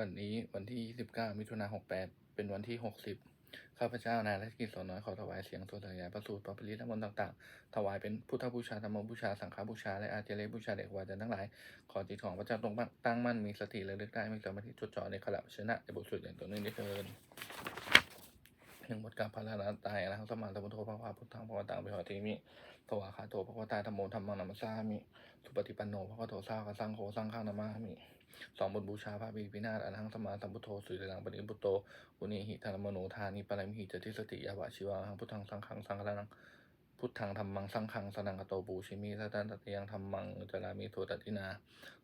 วันนี้วันที่ 29 มิถุนายน 68 เป็นวันที่ 60 ข้าพเจ้านายรัชกิจสอนน้อยขอถวายเสียงสวดถวายประสูตรปริธรรมนต์ต่างๆ ถวายเป็นพุทธบูชาธรรมบูชา สังฆบูชา และอาเจเลบูชาเด็กวาจันทั้งหลาย ขอจิตของพระเจ้าตรงตั้งมั่น มีสติระลึกได้ มีสมาธิจดจ่อในขณะชนะในบทสวดอย่างต่อเนื่องได้เทินหนึ่งบทกรรมพระราตายอรหังสมาสัมพุทโธพระวาพุทธังพระวตังเปหะเทมิถวาคาโตพระวตาธรรมโมธรรมังนัมสสามิ สุปฏิปันโนพระวโตสาวกสังโฆสังฆานามามิ สองบทบูชาพระบิดพินาศอรหังสมาสัมพุทโธสุริลังปณิพุตโตอุนิหิธารมโนทานิปรมิหิจติสติยาวะชิวะหังพุทธังสังฆังสังฆังพุทธังธรรมังสังฆังสนังกโตปูชิมิสัตตันตติยังธรรมังจารามิโทตัตินา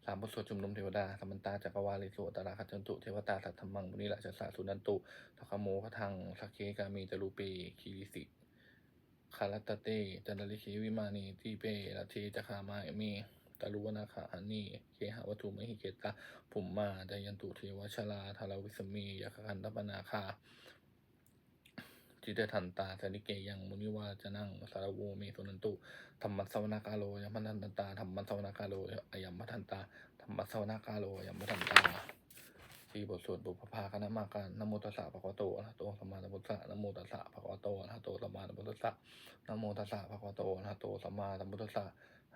สามบทสวดชุมนุมเทวดาสัมมันตาจักรวาลิโสตระคัจจันตุเทวตาสัตธรรมังมุนิราชสาสุนันตุทัคโมพทังสักเคกามีจรูปีคีริสิคารัตตเตจันทริคีวิมานีทีเปรัตเทจคามาเอมี ตารุวนาคาอานีเคหาวัตถุมหิเกตาภุมมาดายันตุเทวชลาทารวิสมียคคันตปนาคาจิตทันตาสนิเกยังมุนิวาจะนั่งสารวูเมสุนันตุธรรมัสวนากาโลยัมพันันตาธรรมัสวนากาโลอยัมพันตาธรรมัสวนากาโลอยัมพันตาที่บทสวดบุพภาคณะมาการนโมตัสสะภะคะวะโตอะโตสัมมาสัมพุทธัสสะนโมตัสสะภะคะวะโตอะโตสัมมาสัมพุทธัสสะนโมตัสสะภะคะวะโตอะโตสัมมาสัมพุทธัสสะ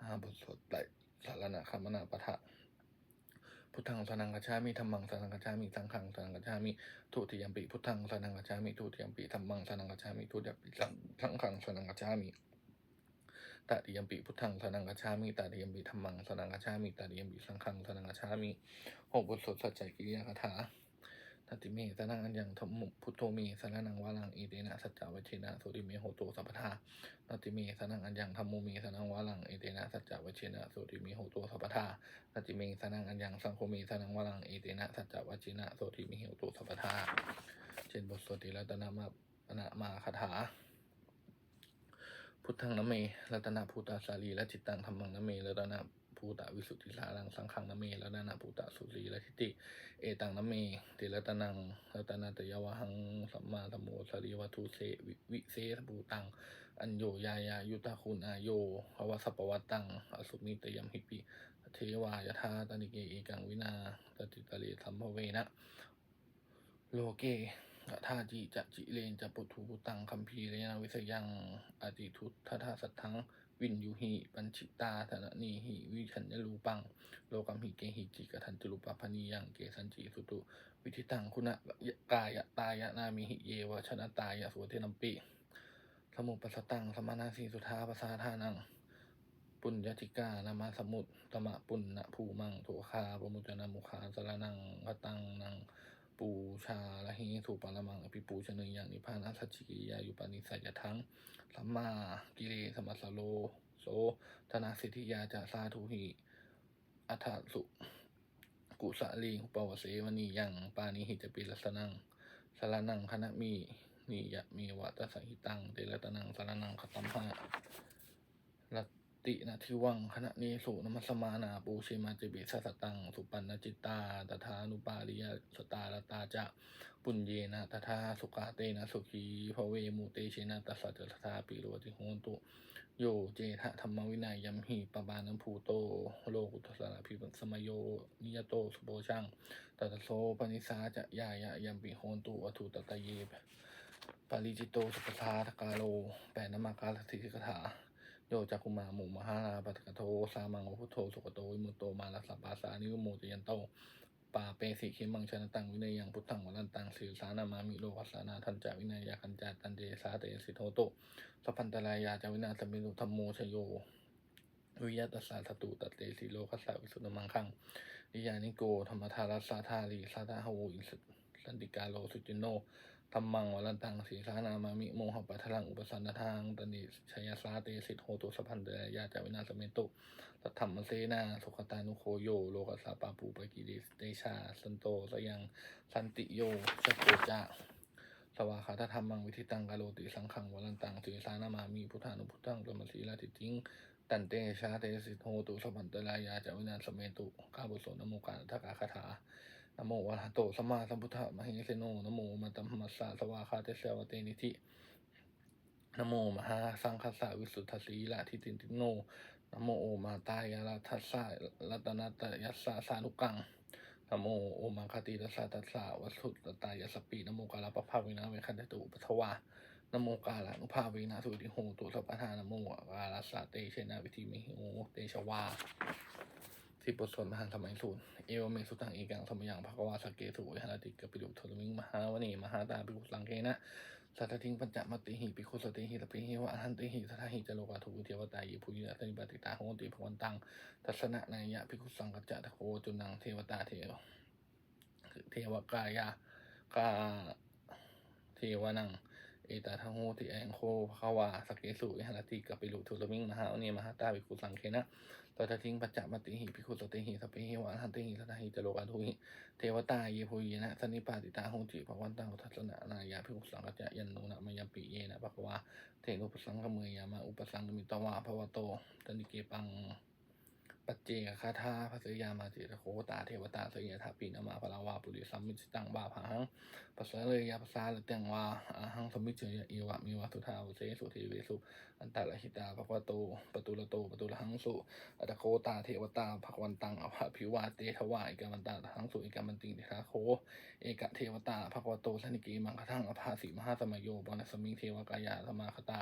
ห้าบทสวดไตร สารณะคัมมนาปะทะพุทธังสนังกัจฉามิธรรมังสนังกัจฉามิสังฆังสนังกัจฉามิทุติยมปิพุทธังสนังกัจฉามิทุติยมปิธรรมังสนังกัจฉามิทุติยมปิสังสังฆังสนังกัจฉามิตติยมปิพุทธังสนังกัจฉามิตติยมปิธรรมังสนังกัจฉามิตติยมปิสังฆังสนังกัจฉามิหกบทสวดสัจจกิริยาคาถา ตติเมสนังอัญญังธรรมุพุทโธเมสนังวาลังอีเตนะสัจจวัชเชนะโสติเมโหโตสัพพทานติเมสนังอัญญังธรรมูเมสนังวาลังเอเตนะสัจจวัชเชนะโสติเมโหโตสัพพทานติเมสนังอัญญังสังโฆเมสนังวาลังเอเตนะสัจจวัชเชนะโสติเมโหโตสัพพทาเช่นบทสวดติรัตนามาปนะมาคาถาพุทธังนเมรัตนาภูตาสาลีและจิตตังธรรมังนเมรัตนา ภูตะวิสุทธิสารังสังขังนเมรัตนาภูตะสุรีและทิฏฐิเอตังนเมติรัตนังรัตนาตยวหังสัมมาสัมโมสรีวัตุเสวิเสสภูตัง อัญโยยายายุตาคุณอาโยภวสัปปวัตตัง อสุมิตยมหิปิ เทวายทาตนิเกเอกังวินาตติตะเลสัมภเวนะโลเกอะทาจิจะจิเลนจะปุถุปุตังคัมภีเรนะวิสยังอติทุตทธาสัทธัง วินยูหิ ปัญชิตาธนนีหิ วิชัญญรูปัง โลกัมหิเกหิจิกทันตุลุปปพนียังเกสันจิสุตุ วิธิตังคุณะกายะตายะนามิหิเยวชนะตายะสุเทนัมปิสมุปัสตังสมานาสีสุทาปสาทานัง ปุญญติกานามาสมุตตมะปุณณภูมังโถคาปมุจนะมุขาสารนังกตังนัง ปูชาละหิสุปาละมังอภิปูชนึงอย่างนิพพานัสสจิกิยายุปานิสัยทังสัมมากิเลสมัสโล โสธนาสิทธิยาจะสาธุหิอัฏฐสุกุสะลีอุปวเสวนียังปานิหิจปิลสนังสารนังคณะมีนิยะมีวัตสหิตังเตระตนังสารนังคตัมหะ ตินะทิวังคณะเนสุนมัสสมานาปูเชมาจิบิสสตัง สุปันนจิตตาตถานุปาริยสตาลตาจะปุญเยนะตถาสุกาเตนะสุขีภเวมุเตเชนะตัสสะตถาปิโรติโหนตุโยเจทะธรรมวินัยยัมหิปบานัมภูโตโลกุตสาราภิปัสสมโยนิยโตสุโบชังตัตโสปนิสาจะยายะยัมปิโหนตุวัตุตตะเยปาริจิตโตสุปทาทกาโลแปนมากาลสิกถา โยจักคุมาหมู่มหาราปัตกโทสามังวพุทโธสุกโตวิมุตโตมาลสัปปาสานิโมจยันโตปาเปสิขิมังชนะตังวินัยยังพุทธังวันตังสื่อสานามามิโลกัสสานาทันจาวินัยยาคันจาตันเดสาเตสิโทโตสัพพันตรายาจาวินาสมินุธรรมโมชโยวิยตัสสะสตุตัตเตสิโลกัสสะวิสุทธมังคังนิยานิโกธรรมทารัสสาธาลีสาธาหวอิสันติกาโลสุจิโน ธรรมังวรันตังสีสานามามิโมหปัทลังอุปสันนทางตันิชยสาเตสิทโหตุสัพพันตรายาจาวินาสเมตุตัทธรรมเสนาสุขตานุโคโยโลกัสสะปาปูปกิริสเตชาสันโตสยังสันติโยชโกจาสวาขาธรรมังวิธิตังกาโลติสังขังวรันตังสีสานามามีพุทธานุพุทธังกรมสีลาติจิงตันเตชาเตสิโหตุสัพพันตรายาจาวินาสเมตุข้าบุโสนโมกาทักาคาถา นโมวะระหะโตสัมมาสัมพุทธะมหิเสโนนโมมัตตมัสสะสวาคาเตเสวะเตนิธินโมมหาสังคัสสะวิสุทธสีละทิตินติโนนโมโอมาตายาลาทัสสะรัตนัตยัสสะสานุกังนโมโอมาคาติตัสสะตัสสะวัสุตตายสสปีนโมกาลปภาวินาเวคันตุปัทวานโมกาลานุภาเวนะสุติโหตุสัพพทานโมกาลาสะเตเชนะวิธีมิหิโอเตชวา สิบบทสวดมหันสมัยสูตรเอวเมสุตังเอกังสมยังภควาสเกสุวิหารติกปิดุโทรมิงมหาวณีมหาตาปิกุสังเกนะสัตถิงปัญจมติหิปิคุสติหิตปิหิวะอรหันติหิสัทหิจโลกาทุวิเทวตายิภูยิอัตติปติตาโหติภวันตังทัศนะนายะปิคุสังกัจจะตะโคจุนังเทวตาเทวเทวกายากาเทวนัง เอตาทังโหติแองโคภควาสกเกสุวิหารติกับปิลุทุลมิงมหาวณีมหาตาปิกุสังเคนะตัททิ้งปัจจมติหิพิคุสติหิสเพหิวะหันติหิสัทหิจโลกาทุหิเทวตาเยภูยนะสนิปาติตาโหติภวันตังทัสสนะนายาพิคุสังกัจะยันโนนะมยปิเยนะภควาเทนุปสังกเมยามาอุปสังกมิตวาภวโตตันิเกปัง ปัจเจกคาถาภสยามาจิตโคตาเทวตาสยถาปีนมาพลาวาปุริสัมมิจิตังบาพังปัสสะเลยยาภาษาละเตียงวาอาหังสมมิจเจยเอวะมีวาสุทาวเสสุเทเวสุอันตละหิตาภควโตปตุละโตปตุละหังสุอัตโคตาเทวตาภควันตังอภพิวาเตทวาอิกามันตาหังสุอิกามันติงเทธาโคเอกเทวตาภควโตสนิกีมังคทังอภาสีมหาสมโยปนสมิงเทวกายาสมาคตา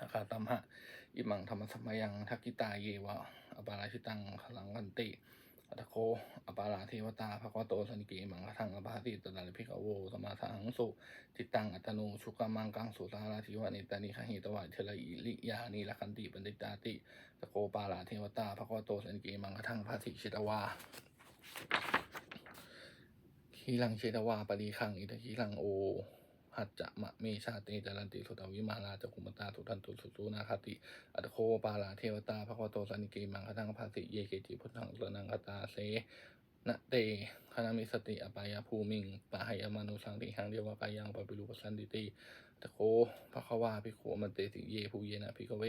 อาคาตัมหะอิมังธรรมสมยังทักกิตาเยวะ อปาราชิตังขลังกันติ อัตโคอปาราเทวตาภควโตสันกีมังคทังอภาสีตนาลิพิกโวสมาสังสุจิตตังอัตโนชุกามังกังสุสาราธิวะนิตานิขหิตวะเทระอิลิยานิละคันติปันติตาติตโกปาลาเทวตาภควโตสันกีมังคทังพระสิชิตวาขีลังเชตวาปรีขังอิทธิลังโอ หัจจะมะเมชาเตจารันติสุตวิมาลาจักุมตาทุทันตุสุสุนาคติอัตโคปาลาเทวตาภควโตสันกีมังคทังพระสิเยเกจิพุทธังสนังคตาเสนะเตคณามิสติอปายาภูมิงปะหายมานุสังติหังเดียวกายังปะปิรุปสันติติตะโคภควาภิกขุมันเตสิเยภูเยนะภิกขเว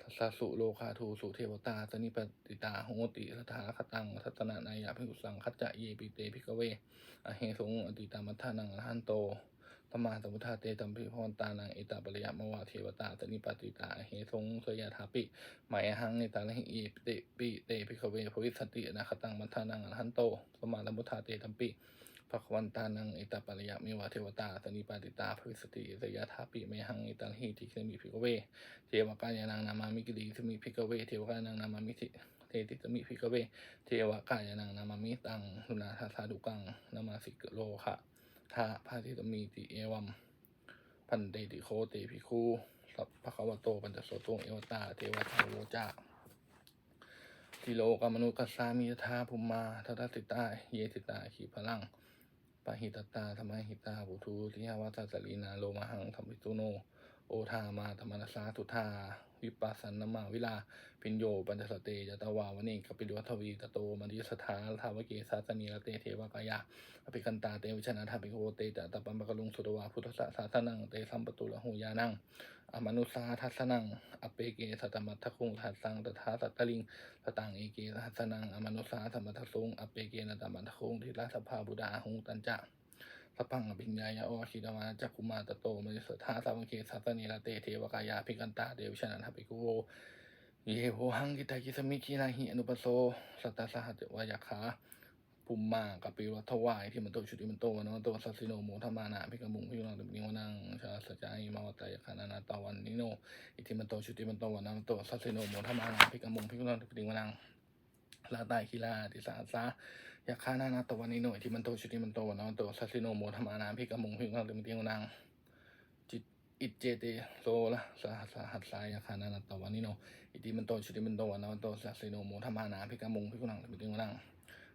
ทัสสุโลคาทูสุเทวตาสนิปติตาโหติสถาคตังทัตนานายาภิุสังคัจจะเยปิเตภิกขเว อเหสงอติตามัทธานังอหันโต ธรรมาสมุทธาเตตัมพิพวันตานังเอตาปริยมวาเทวตาสนิปติตาเหสงสยถาปิหมายหังเนตาลหิเยปิเตปิเตภิกขเวภวิสติอนาคตังมัทานังอรหันโตธรรมาสมุทธาเตตัมปิภควันตานังเอตาปริยมิวาเทวตาสนิปติตาภวิสติสยถาปิไมหังเนตาลหิติเสมิภิกเวเทวกายานังนามามิกิริสมิพิกเวเทวกายานังนามามิติเทติสมิพิกเวเทวกายานังนามามิตังสุนาทาสาดุกังนามาสิกโลคะ ทาพาติสมิติเอวัมพันเตติโคเตภิกขุสัพพะคะวะโตปัญจโสโตเอวตาเทวทาโวจาทิโลกามนุกัสสามิยธาภุมมาทัตติตาเยติตาขีพลังปะหิตตาธรรมหิตาบุทูทิยาวัตสลีนาโลมหังธรรมิตุโน โอทามาธรรมนัสสาทุธา วิปัสสันนมาวิลา พิญโย ปัญจสเตจตวาวเนกปิลวัทวีตโตมณิสถาทาวเกสาสนีรเตเทวกายาอภิกันตาเตวิชนะทาปิโกเตจตปัมปะกลุงสุตวาพุทธสสาสนังเตสัมปตุละหูยานังอมนุสาทัสนัง อเปเกสัตมัทคุงทัสสังตถาสัตตลิงสตังเอเกทัสนัง อมนุสาสัมมัททสุงอเปเกนตมัทคุงทิลาสภาบุดาหุงตัญจะ สัพพังอภิญญายะโอคิดามาจักกุมาตโตมิสทธาสามังเคสัสนีละเตเทวกายาภิกันตาเดวิชนะทปิกุโวเยโหหังกิตากิสมิกินาหิอนุปโสสัตตาสหัตวายาคาภูมิมากับปิวัทวายที่มันโตชุติมันโตวันโตสัสสิโนโมธรรมานาพิกมุงพิวนังติมิวนังชาสัจายมาวตายคานานาตาวันนิโนอิทิมันโตชุติมันโตวันนโตสัสสิโนโมธรรมานาพิกมุงพิวนังติมิวนังลาตายคิลาติสาสา ยาคานานาตวันนิโนอิทิมันโตชุติมันโตนนโตสัสสิโนโมธรรมานาพิกมุงพิวนังติมิวนังจิตอิจเจเตโซละสหัสหัสสายยาคานานาตวันนิโนอิติมันโตชุติมันโตวันนวันโตสัสสิโนโมธรรมานาภิกมุงภิกุนังภิกุนัง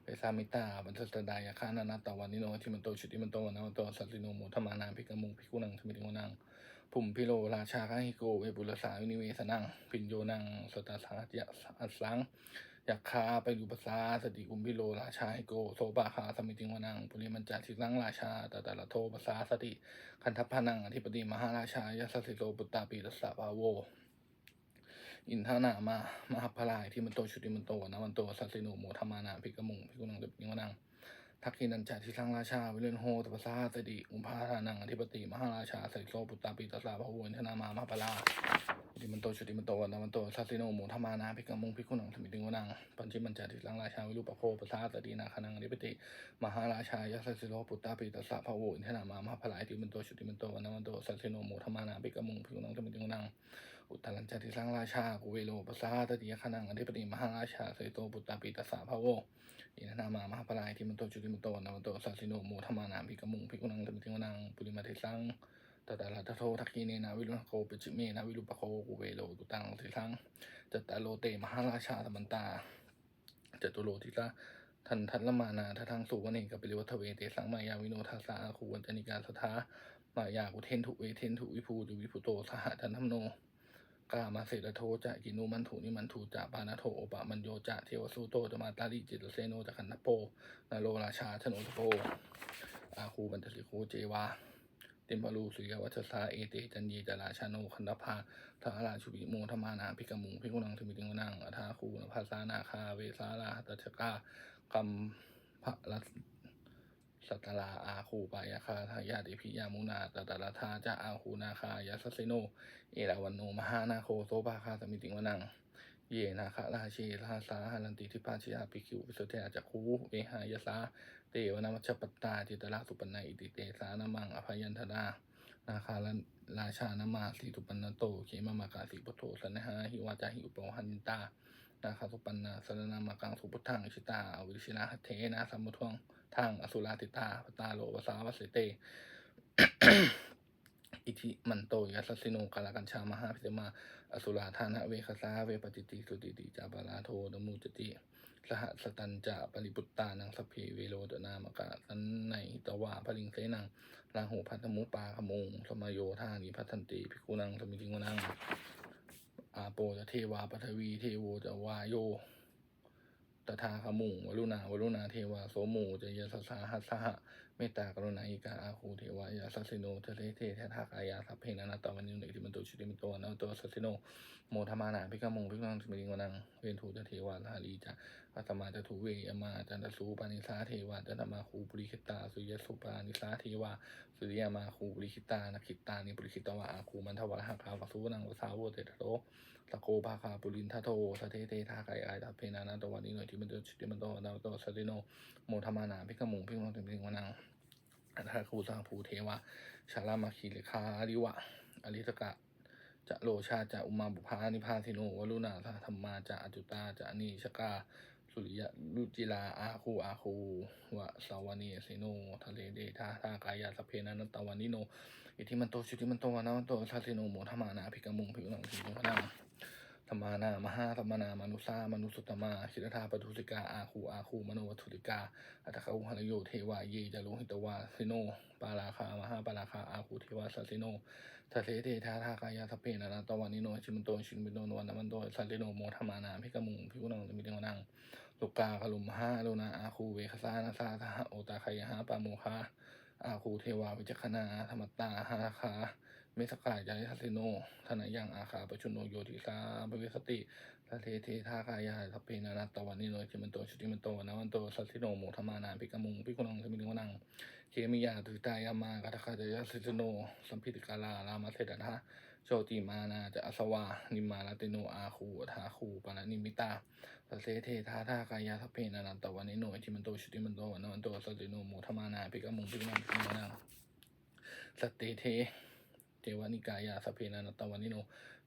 เปสามิตาบันทสดายาคานานาตวันนิโนทิมันโตชุติมันโตวันนวันโตสัสสิโนโมธรรมานาภิกมุงภิกุนังภิกุนังภุมพิโลราชาคาหิโกเวปุรสาวินิเวสนังพินโยนังสตาสหัสยะอัสสัง ยักคาไปอยู่ภาษาสติกุมพิโลราชาโกโซบาคาสมิติงวนังปุริมันจาทิสังราชาตตะละโทภาษาสติ คันทัพพนังอธิปติมหาราชายสัสสิโลปุตตาปีรัสสะปาโวอินทานามามหาพลายที่มันโตชุติมันโตนะมันโตสัตสิโนโมธรรมานาภิกมุงภิกุนังเดปิงวนัง ทักขินันจัที่สร้างราชา วิเลนโฮตปสาสดิอุมพาทานังอธิปติ มหาราชาใส่โซปุตตาปีตสาพะวนธนามามหาพลาอิติมันโตชุติมันโตวันามันโตสัสสิโนโมธรรมานาภิกขมุงภิกขุนังธรรมิติงวนังปัญจิมันจาติสังราชาวิรูปโภปสาสตีนาคานังอธิปติ มหาราชายสัสสิโลปุตตาปิตสสะภะโวอินทนามามหาพลายติมันโตชุติมันโตวันามันโตสัสสิโนโมธรรมานาภิกขมุงภิกขุนังธรรมิติงวนังอุตตรัญจติสังราชากุเวโลปสาตติยคานังอธิปติมหาราชาเสยโตปุตตาปิตสสะภะโว อินทนามามหาพลายติมันโตชุติมันโตนนามันโตสัสสิโนโมธรรมานาภิกขมุงภิกขุนังธรรมิติวนังปุริมาเทสังตตาลาตะโททักคีเนนาวิรุณโคปิจิเมนาวิรุปโคกุเวโลตุตังสิสังจตตาโลเตมหาราชาธรรมันตาจตุโลทิละทันทัลมานาทัทังสุวเนกับปิริวัฒเวเตสังมายาวิโนทัสสะอาคูวันจนิกาสทามายากุเทนทุเวเทนทุวิภูจุวิภูโตสหทันธรรมโน กามาเสดโทจะกินุมันถุนิมันถุจะปานาโทโอปะมันโยจะเทวสุโตจะมาตาลิจิตเสโนจะขันนโปนาโลราชาชโนทโปอาคูบันตสิโคเจวาเต็มพลูสุริยวัชสาเอเตจันเยจราชาโนคันธพาทาราชุบิโมธรรมานาภิกขมุงภิกุนังธมิติงนังอัฏฐาคูนภาสานาคาเวสาลาตัชกากัมภะรั สัตตลาอาคูปายาคาทายาติพิยามุนาตตตาทาจะอาคูนาคายาสเสโน เอราวันโนมหานาโคโซภาคาสมิติงวนัง เยนาคาราชีลาสาหันติทิปาชิยาปิคิววิสุทธิอาจักคูเวหายสาเตวนามัชปตตาจิตระสุปันนอิติเตสานามังอภัยันธนานาคาลราชานามาสีตุปันนโตเขมามากาสีปโทสันหาหิวาจาหิอุปหันตานาคาสุปันนาสรนามากังสุพุทธังอิชิตาอวิชินาหเทนาสัมมุทวง ทางอสุราติตาปตาโลวสาวสเสเต อิทิมันโตยัสสิโนกาลกัญชามหาพิเตมาอสุราธานะเวคสาเวปจิติสุติติจาบาลาโทดมูจติสหสตันจะปริปุตตานังสพเพเวโรดนามกะสันในตวาพลิงเสนังลาหูพัทมุปาขมุงสมโยธานิพัทันติภิกุนังสมิจิงวนังอาโปจะเทวาปทวีเทโวจะวายโย ตถาคมุงวรุณาวรุณาเทวาโสมูจะยสสาหัสสหะเมตตากรุณาอิกาอาคูเทวายาสัสสิโนเทเทเทเททากายาสัพเพนานาตาวันนิโนอิติมันตุชิติมันโตนาโตสัสสิโนโมธมานาภิกขมุงภิกขังสมิจิงวนังเวนทูเทวาลาลีจะ ปัสมาจตุเวอมาจันตสูปานิสาเทวาจันตมาคูปุริคิตาสุยสุปานิสาเทวาสุริยมาคูปุริคิตานักิตานิปุริคิตวะอาคูมันทวะหักาวสุนังวสาวเตตโตสโกภาคาปุรินทโทสเทเตทากายอายตาเพนานาตวันนี้หน่อยที่มันโตชิติมันโตดาวโตสติโนโมธรรมานาพิกมุงพิกมุงถึงพิงวนังอัฏฐคูสังภูเทวะชาลามาคีเลคาริวะอริสกะจะโลชาจะอุมาบุพานิพาสิโนวรุณาธรรมาจะอจุตาจะนีชกา สุริยะรุจิลาอาคูอาคูวะสาวานีสิโนทะเลเดทาทากายาสเพนันตวานิโนอิทิมันโตชุติมันโตวานามันโตสัสสิโนโมธรรมานาภิกมุงภิกนังสิงห์พนังธรรมานามหาธรรมนามนุสามนุสุตมาชิรธาปทุสิกาอาคูอาคูมโนวัตถุติกาอัตถะอุหะโยเทวาเยจะโลหิตวาสิโนปาราคามหาปาราคาอาคูเทวาสัสสิโน ทะเลเทธาทากายาสเพนานาตวันนิโนชิมันโตชินมิโนนวันนามันโตสัสสิโนโมธรรมานาภิกมุงภิกุนังมิเดวนังลูกกาคลุมห้าโลนาอาคูเวคสานาสาสหโอตาคายหาปาโมคาอาคูเทวาวิจักขณาธรรมตาหาคาเมสกายจาริทัสิโนธนายังอาคาปชุนโนโยติสาบริสติทะเลเทธากายาสเพนานาตวันนิโนชิมันโตชิมันโตวันนามันโตสัสสิโนโมธรรมานาภิกมุงภิกุนังมิเดวนัง เคมิยาตุตายามากาตคาจยสิจโน สัมพิติกาลารามาเสดทะโชติมานาจะอสวา นิมาลาติโนอาคูทาคูปานานิมิตาสเสเทธาทากายาสเพนานันตวันนิโนจิมันโตชุติมันโตวันนันโตสติโนโมธมานาภิกมุงภิกนังภิกนังสตเตเทเทวานิกายาสเพนานันตวันนิโน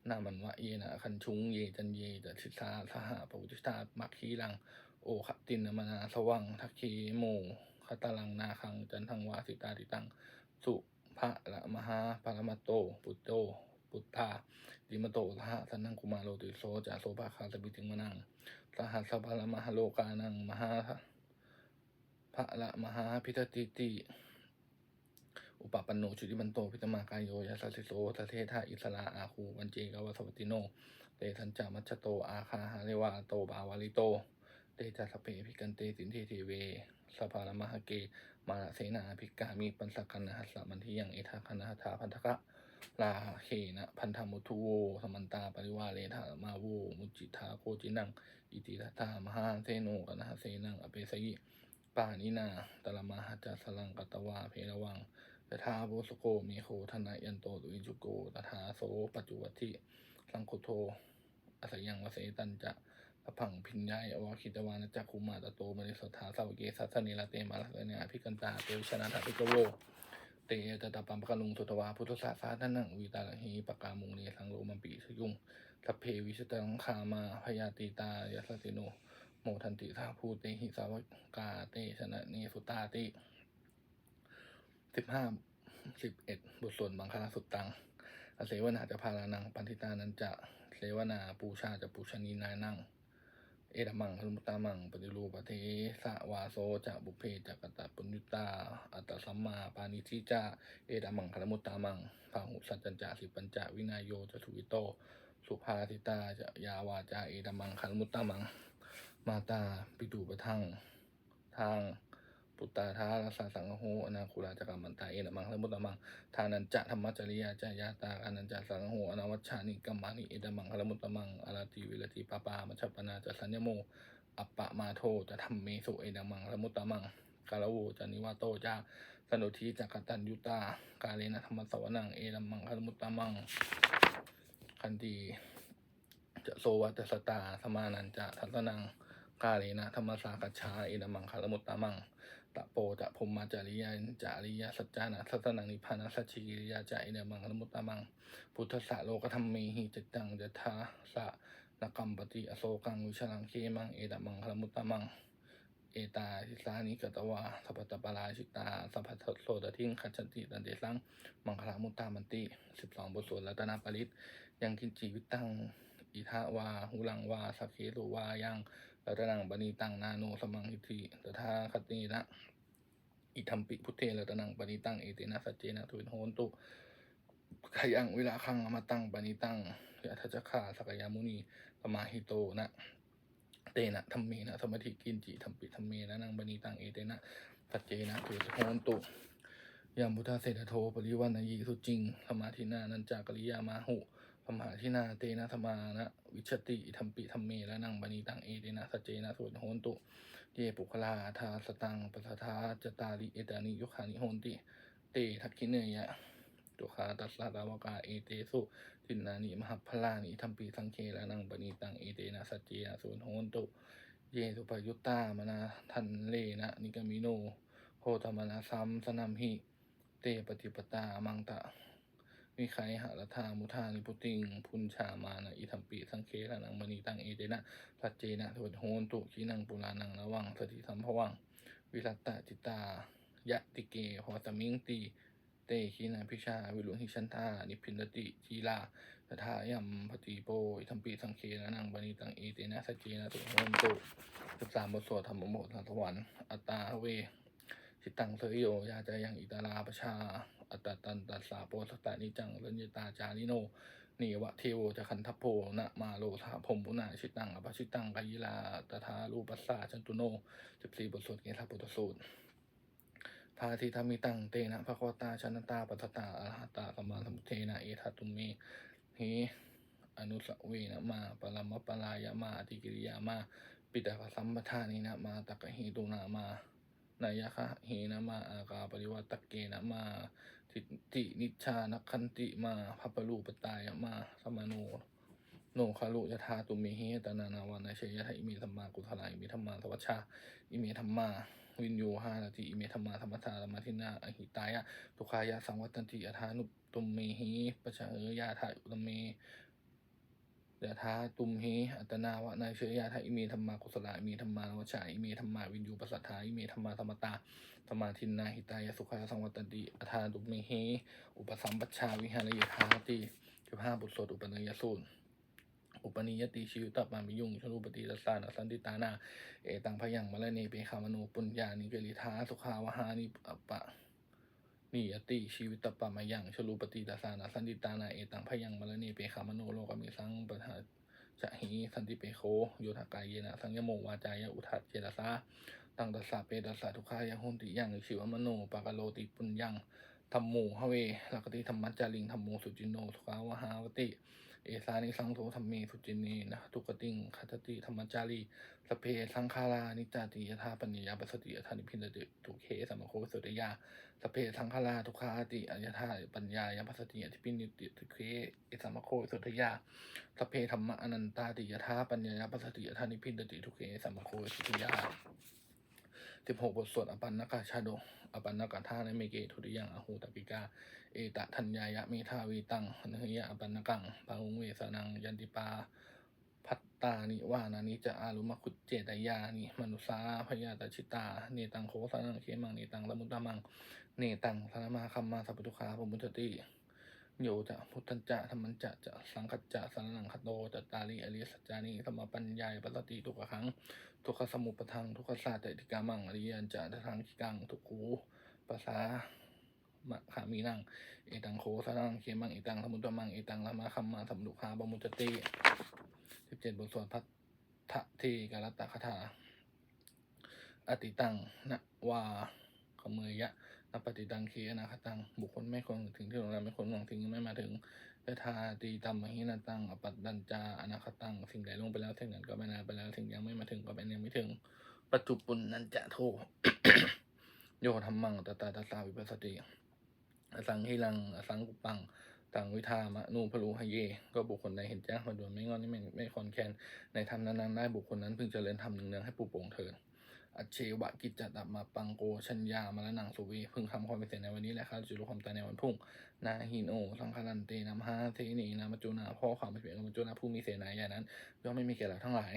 นามันวะเยนะคันชุงเยจันเยจะชิตาสหปวุติตามักขีลัง โอขตินนมานาสวังทักขีโม คตาลังนาคังจันทังวาสิตาติตัง สุภะละมหาปรมาโต ปุตโต ปุตตาดิมโตสหสันนังกุมารโลติโสจาโสภาคาสบิติงมนังสหัสสะพะละมหาโลกานังมหาพระละมหาพิทติติอุปปันโนชุติมันโตพิตมากายโยยัสสสิโสทเทธาอิสลาอาคูวันเจกาวสวัติโนเตทันจามัชโตอาคาหาเรวาโตบาวาลิโตเตจัสเพพิกันเตสินเทเทเว สภารมหเก มาเสนาภิกามีปันสกันนะหัสสะมันทิยังเอทาคณหัตถาพันธะลาเขนะ พันธมุทุโวสมันตาปริวาเลธามาโวมุจิทาโคจินัง อิติทัตามหาเทโนกนะเสนังอเปสยิปานินาตละมาหจัสสลังกตวาเพระวังยถาโบสโกมีโคธนายันโตตุอิจุโกตถาโสปัจจุวัติสังโฆโทอาศัยยังวเสตันจะ พังพินยายอวคิตวานจักคุมาตโตมริสทธาสาวเกสัสสเนลาเตมาลสเนอภิกันตาเตวิชนะทัพิกโวเตตตปัมปะกลุงสุตวาพุทธศาสานังวีตาลหิปกามุงเนสังโลมัมปีสยุงสัพเพวิชตังคามาพยาติตายสสิโนโมทันติทาภูเตหิสาวกาเตชนะเนสุตาติสิบห้าสิบเอ็ดบทสวดบังคลาสุตตังอเสวนาจะพาลานังปันทิตานันจะเสวนาปูชาจะปูชนีนายนั่ง เอดมังคลุมุตตามังปฏิรูปเทสะวาโซจะบุเพจักตะปุญญุตา อัตสัมมาปานิทิจาเอดมังคลมุตตามังพาหุสัจจัญจาสิปัญจวินายโยจะสุวิโต สุภาสิตาจะยาวาจาเอดมังคลมุตตามัง มาตาปิตูปะทังทาง ปุตตาทารัสสะสังฆโหอนาคุราจักรมันตาเอนะมังลมุตตะมังทานันจะธรรมจริยาจายาตาอานันจะสังฆโหอนาวัชชานิกัมมานิเอดมังละมุตตะมังอาราติวิรติปาปามัชปนาจะสัญญโมอัปปะมาโทจะทำเมสุเอดมังละมุตตะมังกาลโวจะนิวาโตจะสนุทีจักตันยุตา กาเลนะธรรมสวนังเอดมังละมุตตะมัง คันตีจะโซวัตสตาสมานันจะทัสนัง กาเลนะธรรมสากัจฉาเอดมังคารมุตตามัง ตะโปจะพรหมจาริยาจาริยาสัจจานะสัสนังนิพานะสัจฉิกิริยาจาเอดมังคารมุตตามัง พุทธะโลกธรรมเมหิจิตังจะทาสะนกรรมปฏิอโศกังวิชลังเคมังเอดมังคารมุตตามัง เอตาทิสานิกตวาสัพพตปาราชิตาสัพพทโสตทิ้งคัจฉนติตันเดสังมังคลามุตตามันติสิบสองบทสวดรัตนาปริตยังกินจีวิตตังอิทาวาหุลังวาสักเคโลวายัง รัตนังบณีตังนาโนสมังหิติตถาคตินะอิทัมปิพุทเทรัตนังบณีตังเอเตนะสัจเจนะทุนโหนตุขยัง เวลาคังอมตังปณิตังยะทัจจขาสกยามุนีสมาหิโตนะเตนะธรรมเมนะสมาธิกินจิธรรมปิธรรมเมนะนังปณิตังเอเตนะสัจเจนะตุโหนตุยามพุทธเศรษฐโทปริวันนายีสุจริงสมาธินานันจากริยามาหุ สมหาธินาเตนะสมานะวิชติธรรมปิธรรมเมและนังปณิตังเอเตนะสเจนะตุโหนตุ เยปุคลาทาสตังปัสสทาจตาริเอตานิยุคานิโหนติ เตทักขิเนยะตุคาตัสสะตาวกาเอเตสุทินานิมหัพลานิทัมปีสังเคและนังปณิตังเอเตนะสเจนะสุนโหนตุ เยสุปยุตตามนาทันเลนะนิกามิโนโหตมนาสัมสนัมหิ เตปฏิปตามังตะ วิไคหะรธามุทานิพุติง พุนชามานะอิทัมปีสังเคละนังมณีตังเอเตนะสัจเจนะสุนโหนตุขีนังปุรานังระวังสติสัมภวัง วิรัตตจิตตายะติเกหอตมิงตีเตขีนาพิชา วิรุหิชันทานิพินติจีลาตถายัมปฏิโปอิทัมปีสังเคนะนังบานิตังเอเตนะสัจเจนะตุโหนตุสิบสามบทสวดธรรมโมทสวรรค์อัตตาเวสิตังเสยโยยาใจยังอิตาลาปชา อัตตันตัสสาโปสตานิจังรัญญตาจาริโนนิวะเทโวจะคันทัพโพนะมาโลธาพมุนาชิตังอภชิตังกายิลาตถารูปัสสาจันตุโนสิบสี่บทสวดเกสาปุตตสูตรพาทิธามิตังเตนะภควตาชนตาปัสตาอรหัตตาสัมมาสัมพุทเทนะเอทัตตุเมหิอนุสเวนะมาปรมปรายะมาอติกิริยามาปิตาภสัมปทานินะมาตักกะหิตุนามา นายะคะเหนะมาอากาปริวัตตะเกนะมา ทิตินิชานักขันติมาพัปปรูปตายมาสมาโน โนคารุยะธาตุมิเฮตนานาวานาเชยะทะอิเมธรรมากุทลาอิเมธรรมาสวัชชาอิเมธรรมาวินโยหานาติอิเมธรรมาธรรมชาธรรมทินาอหิตายะ ทุกขายะสังวัตติอธานุตุมเมหิปะชะเอยาทาอุตเม ยะธาตุมหิอัตนาวะนาเชยะทะอิเมธัมมากุสลาอิเมธัมมาสวัชาอิเมธัมมาวินโยปัสสัทธาอิเมธัมมาธรรมตาธรรมาทินนาหิตายสุขายสังวัตตันติยะธาตุมเมหิอุปสัมปัชชาวิหารยธาติสิบห้าบทสวดอุปนัยสูตรอุปนิยติชิวตปามิยุงชนุปฏิตัสานะสันติตานาเอตังพยังมะละเนเปคามโนปุญญานิเกลิทาสุขาวหานิปะ นิยติชีวิตตปะมายังชลูปฏิตาสานาสันติตานาเอตังพยังมะละเปขามโนโลกามิสังปะทาจะหีสันติเปโคโยธากายเยนะสังยโมวาจายะอุทัดเจตสาตังตัสสะเปตัสสะทุกขายะหุนติยังชิวมโนปะกะโลติปุญญังธรรมโมหเวลักติธรรมัจจาริงธรรมโมสุจินโนสุขาวหาวติ เอสานิสังโทธรรมีสุจินีนะทุกติงคัตติธรรมจารีสเพสังขารานิจติยธาปัญญยาปสติยธานิพินติทุเขสัมโคสุตยาสเพสังขาราทุกขาติอายธาปัญญายปสติยทิพินิติทุเขสัมโคสุตยาสเพธรรมอนันตาติยธาปัญญายปสติยธานิพินติทุเขสัมโคสุตยา สิบหกบทสวดอปันนกาชาดกอปันนกาธาในเมเกทุติยังอหูตปิกา เอตะทัญญายะเมทาวีตังหนหยะอปันนกังปาหุงเวสนังยันติปา พัตตานิวานานิจะอารุมคุจเจตยานิมนุสาพยาตชิตา เนตังโคสนังเขมังเนตังละมุตตะมัง เนตังสนมาคัมมาสัพพุทุขาภมุตติโยจะพุทธันจะธรรมันจะจะสังคัจจะสรนังคโตจัตตาริอริสัจจานิสมปัญญาปัสติทุกขัง ทุกขสมุปทังทุกขศาสตร์ติกามังอริยันจะทางคิกังทุกขูภาษามะขามีนังเอตังโคสรังเคมังเอตังสมุตตมังเอตังละมาคัมมาสัมดุขาบมุจติสิบเจ็ดบทสวดพัทธทีกาลตะคาถา อติตังนะวาขเมยยะนปฏิตังเคนาคตัง บุคคลไม่ควรถึงที่โรงแรมไม่ควรหวังถึงยังไม่มาถึง ยะทาตีตัมมหินาตังอปัตดัญจาอนาคตัง สิ่งใดลงไปแล้วสิ่งนั้นก็ไม่นานไปแล้วสิ่งยังไม่มาถึงก็เป็นยังไม่ถึง ปัจจุปุนนันจะโทโยธรรมังตตาตาสาวิปัสสติอสังหิรังอสังกุปังตังวิธามะนูพลูหเย ก็บุคคลใดเห็นแจ้งคนด่วนไม่งอนไม่ไม่คอนแคนในธรรมนั้นๆได้บุคคลนั้นพึงเจริญธรรมหนึ่งเนืองให้ปูโป่งเถิด อัจเชวะกิจจตับมาปังโกชัญญามรณังสุวีพึงทำความเป็นเสร็จในวันนี้แหละข้าจะรู้ความตายในวันพุ่ง นาหินโอ สังคารันเตนามหาเทนีนามจุนาพ่อความเป็นเปลี่ยนมัจจุนาผู้มีเสนาใหญ่นั้นย่อมไม่มีแก่เราทั้งหลาย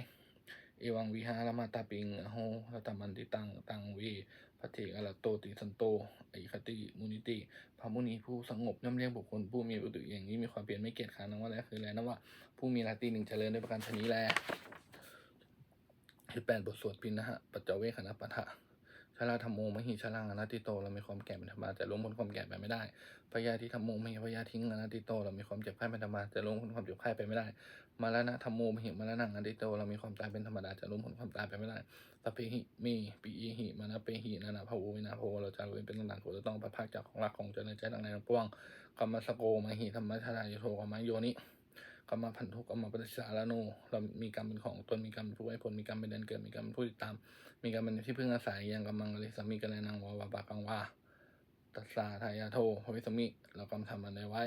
เอวังวิหารมาตาปิงอโหรัตมันติตังตังวีพระเถกอรตโตติสันโตไอคติมุนิติพระมุนีผู้สงบย่อมเรียกบุคคลผู้มีอุตุอย่างนี้มีความเปลี่ยนไม่เกียจค้านนังว่าแล้วคือแล้วนะว่าผู้มีราตรีหนึ่งเจริญด้วยประการชนี้แล ที่แปดบทสวดพินนะฮะ ปัจจเวขณะปะทะชาลาธรรมโมมหิชาลังอนัตติโต เรามีความแก่เป็นธรรมดาแต่ล่วงพ้นความแก่ไปไม่ได้พยาธิธรรมโมมหิพยาทิ้งอนัตติโต เรามีความเจ็บไข้เป็นธรรมดาแต่ล่วงพ้นความเจ็บไข้ไปไม่ได้ มรณะธรรมโมมหิมรณะอนัตติโต เรามีความตายเป็นธรรมดาจะล่วงพ้นความตายไปไม่ได้สัพเพหิมีปีอีหิมานะเปหินานาภโววินาโภเราจะเว้นเป็นต่างๆเราต้องประพากจากของรักของเจริญใจต่างในทั้งปวงกรรมสโกมหิธรรมชาดายโทกรรมโยนิ กรรมพันธุกรรมปฏิสารโนเรามีกรรมเป็นของตนมีกรรมเป็นผู้ให้ผลมีกรรมเป็นเดือนเกิดมีกรรมเป็นผู้ติดตาม มีกรรมเป็นที่พึ่งอาศัยอย่างกำมังเลยสามีกันเลยนางวาวาปากังวาตัสสาทายาโทพระวิสมิเรากรรมทำมันใดไว้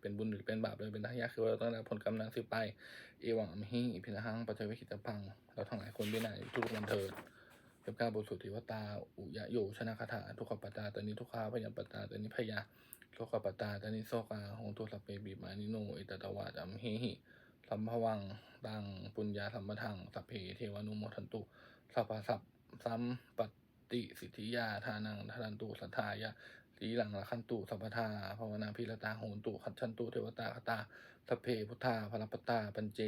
เป็นบุญหรือเป็นบาปเลยเป็นทายาคือเราต้องได้ผลกรรมนั้นสืบไปเอวังอมหิอิพินะหังปัจจวิคิตพัง เราทั้งหลายคนด้วยหน้าทุกวันเถิดเทพก้าบทสุทธิวตาอุยะโยชนะคาถาทุกขปัตตาตอนนี้ทุกขาพยาปัตตาตอนนี้พยา โลกปตาตอนนี้โซกาหงตุสเปบีมานิโนเอตตวาจัมหิหิสัมภวังตังปุญญาสัมปทังสัพเพเทวานุโมทันตุสัพพสัพสัมปติสิทธิยาทานังทานันตุสัทธายะสีหลังละคันตุสัพพทาภาวนาพิรตาโหนตุขัดชันตุเทวตาคตาสัพเพพุทธาพลปตาปัญเจ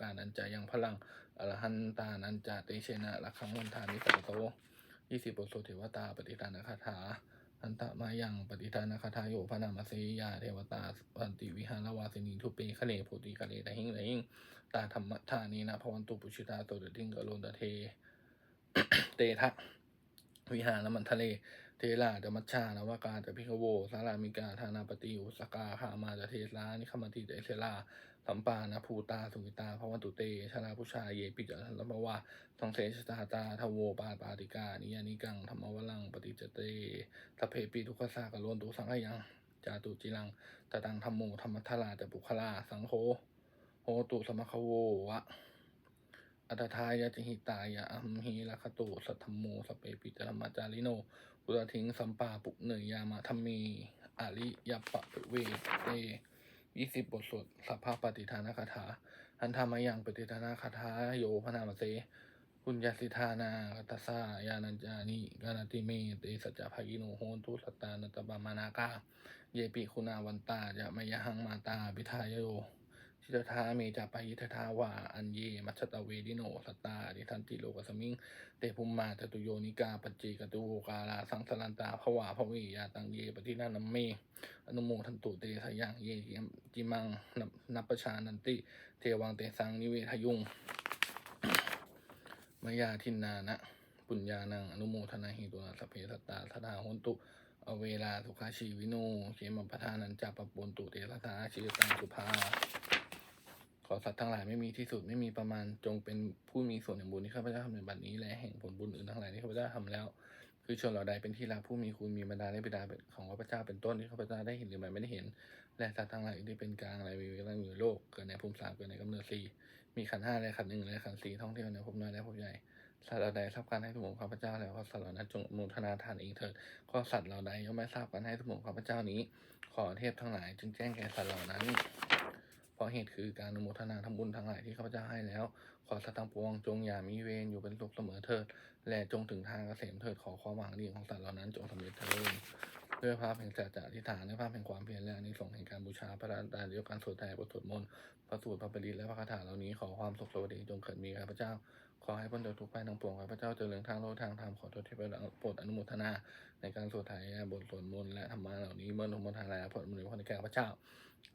การอันจายังพลังอรหันตานันจาเตเชนะละคังวันทานิสัตโตยี่สิบบทสวดเทวตาปฏิทานคาถา อันตะมายังปฏิทานคาถาโยพนามาเสยยาเทวตาปันติวิหารวาสินีทุเปคะเลโพติคะเลตะหิงตะหิงตาธรรมทานีนะพวันตุปุชิตาโตเดทิงกะโลนตะเท เตทะวิหารมันทะเล เทลาเดมัชชานะวากาแต่พิคโวสารามิกาธานาปฏิอุสกาขามาจะเทสลานิคมติเตเทลา สัมปานาภูตา สุกิตาภวันตุเตชาลาพุชาเยปิจารลมวาทองเสชตาตาทโวปาปาติกา นิยานิกังธรรมวลัง ปฏิจเตสเพปิทุกขสากะโลนตุสังขยัง จาตุจิลังตตังธรรมโมธรรมทลาแต่ปุคลา สังโฆโหตุสมะคโววะอัตทายะจิหิตายะอัมหิลัคตุสัทธมโมสเปปิจารมาจาริโนอุตทิงสัมปาปุเนยยามาธรรมีอริยปะเวเต ยี่สิบบทสวดสัพพะปฏิทานคาถาอันธรรมยังปฏิทานคาถาโยพนามเสปุญญสิทานาคัตสายานัญจานิกานติเมเตสัจจภากิโนโหนตุสตานตบามานากาเยปิคุณาวันตายะมยหังมาตาปิทายโย ชิตทาเมจาปายิทธาวา อันเย มัชชตเวดิโนสตาดิทันติโลกสมิง เตภุมมาจตุโยนิกาปัจเจกตุโวกาลา สังสลันตาภวาภเวยาตังเยปฏินานัมเม อนุโมทันตุเตสยังเยจิมังนับประชานันติ เทวังเตสังนิเวทยุงมยาทินนานะ ปุญญานังอนุโมทนาหิตุนาสเพสตาทธาโหนตุอเวลาสุขาชีวิโนเขมปทานันจัปปปนตุเตสตาชีตังสุภา ขอสัตว์ทั้งหลายไม่มีที่สุดไม่มีประมาณจงเป็นผู้มีส่วนแห่งบุญที่ข้าพเจ้าทำในบัดนี้และแห่งผลบุญอื่นทั้งหลายที่ข้าพเจ้าทำแล้ว คือชนเหล่าใดเป็นที่รักผู้มีคุณมีบรรดาและบิดาของข้าพเจ้าเป็นต้นที่ข้าพเจ้าได้เห็นหรือไม่ได้เห็น และสัตว์ทั้งหลายที่เป็นกลางอะไรวิวละอยู่ในโลกเกิดในภูมิสามเกิดในกำเนิดสี่มีขันห้าและขันหนึ่งและขันสี่ท่องเที่ยวในภพน้อยและภพใหญ่สัตว์เหล่าใดทราบการให้สมุนข้าพเจ้าแล้วก็สัตว์เหล่านั้นจงอนุทนาทานเองเถิดก็สัตว์เหล่าใดย่อมไม่ทราบการให้สมุนข้าพเจ้านี้ ขอเทพทั้งหลายจึงแจ้งแก่สัตว์เหล่านั้น เพราะเหตุคือการอนุโมทนาทำบุญทั้งหลายที่ข้าพเจ้าให้แล้ว ขอสัตว์ทั้งปวงจงอย่ามีเวรอยู่เป็นสุขเสมอเถิด และจงถึงทางเกษมเถิดขอความหวังดีของสัตว์เหล่านั้นจงสำเร็จเถิดด้วยภาพแห่งจัจจะอธิษฐานและภาพแห่งความเพียรและอนิสงส์แห่งการบูชาพระราตาเดียวการสวดแต่บทสวดมนต์พระสูตรพระปริตและพระคาถาเหล่านี้ขอความสุขสวัสดีจงเกิดมีข้าพเจ้า ขอให้พ้นจากทุกภัยทั้งปวงข้าพเจ้าเจริญทางโลกทางธรรมขอโทษที่ไปโปรดอนุโมทนา ในการสวดไทยบทสวดมนต์และธรรมะเหล่านี้เมื่ออนุโมทนาแล้วผลบุญในพระแก่ข้าพเจ้า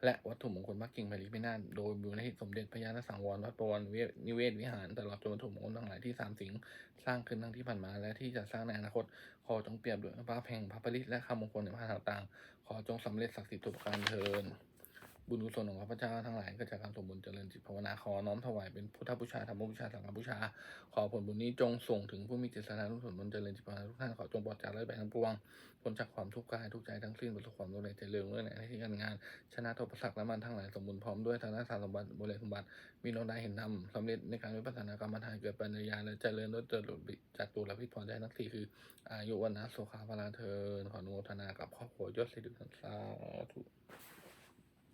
และวัตถุมงคลพระกิ่งผลิพินาศโดยบูรณะสมเด็จพระญาณสังวรวัดปวันนิเวศวิหารตลอดจนวัตถุมงคลทั้งหลายที่สามสิงสร้างขึ้นทั้งที่ผ่านมาและที่จะสร้างในอนาคต ขอจงเปรียบด้วยพระแห่งพระปริตและคำมงคลในพระต่างๆขอจงสำเร็จศักดิ์สิทธิ์ทุกประการเทิน บุญกุศลของข้าพเจ้าทั้งหลายก็จากการสมบูรณ์เจริญจิตภาวนาขอน้อมถวายเป็นพุทธบูชาธรรมบูชาสังฆบูชา ขอผลบุญนี้จงส่งถึงผู้มีจิตศรัทธาทุกส่วนบนเจริญจิตภาวนาทุกท่านขอจงปลอดจากไร้ไปทั้งปวงพ้นจากความทุกข์กายทุกใจทั้งสิ้นประสบความสำเร็จเจริญเรื่องในหนที่การงาน ชนะทุกอุปสรรคและมันทั้งหลายสมบูรณ์พร้อมด้วยฐานะสารสมบัติบริสมบัติมีโนได้เห็นธรรมสำเร็จในการวิปัสสนากรรมฐานเกิดปัญญาและเจริญด้วยเจริญจากตัวและพิพรใจทั้งสี่คืออายุวันนะสุขาพลาเทินขออนุโมทนากับครอบครัวยศสิริสันสาธุ